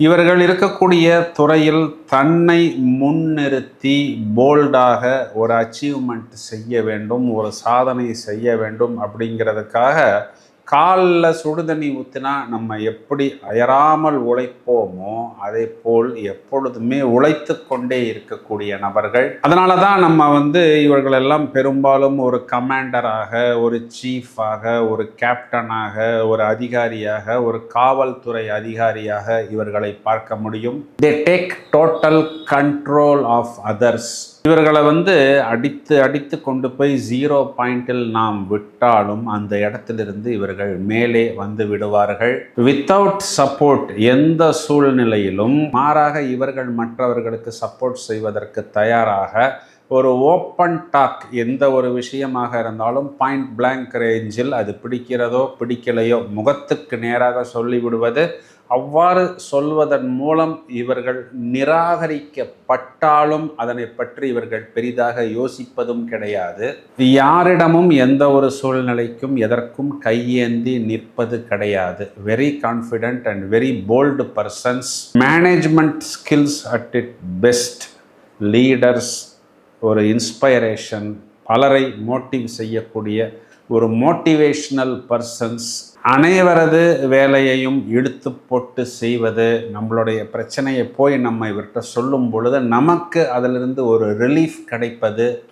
இவர்கள் இருக்கக்கூடிய துறையில் தன்னை முன்னிறுத்தி போல்டாக ஒரு அச்சீவ்மெண்ட் செய்ய வேண்டும் ஒரு சாதனை செய்ய வேண்டும் அப்படிங்கிறதுக்காக காலில் சுடுதண்ணி ஊற்றினா நம்ம எப்படி அயராமல் உழைப்போமோ அதே போல் எப்பொழுதுமே உழைத்து கொண்டே இருக்கக்கூடிய நபர்கள். அதனால தான் நம்ம வந்து இவர்களெல்லாம் பெரும்பாலும் ஒரு கமாண்டராக ஒரு சீஃபாக ஒரு கேப்டனாக ஒரு அதிகாரியாக ஒரு காவல்துறை அதிகாரியாக இவர்களை பார்க்க முடியும். They take total control of others இவர்களை வந்து அடித்து அடித்து கொண்டு போய் ஜீரோ பாயிண்டில் நாம் விட்டாலும் அந்த இடத்திலிருந்து இவர்கள் மேலே வந்து விடுவார்கள். வித்தவுட் சப்போர்ட் எந்த சூழ்நிலையிலும் மாறாக இவர்கள் மற்றவர்களுக்கு சப்போர்ட் செய்வதற்கு தயாராக ஒரு ஓப்பன் டாக் எந்த ஒரு விஷயமாக இருந்தாலும் பாயிண்ட் பிளாங்க் ரேஞ்சில் அது பிடிக்கிறதோ பிடிக்கலையோ முகத்துக்கு நேராக சொல்லிவிடுவது அவ்வாறு சொல்வதன் மூலம் இவர்கள் நிராகரிக்கப்பட்டாலும் அதனை பற்றி இவர்கள் பெரிதாக யோசிப்பதும் கிடையாது. யாரிடமும் எந்த ஒரு சூழ்நிலைக்கும் எதற்கும் கையேந்தி நிற்பது கிடையாது. Very confident and very bold persons management skills at it best leaders ஒரு இன்ஸ்பைரேஷன் பலரை மோட்டிவ் செய்யக்கூடிய ஒரு மோட்டிவேஷ்னல் பர்சன்ஸ் அனைவரது வேலையையும் இழுத்து போட்டு செய்வது நம்மளுடைய பிரச்சனையை போய் நம்ம இவர்கிட்ட சொல்லும் பொழுது நமக்கு அதிலிருந்து ஒரு ரிலீஃப் கிடைப்பது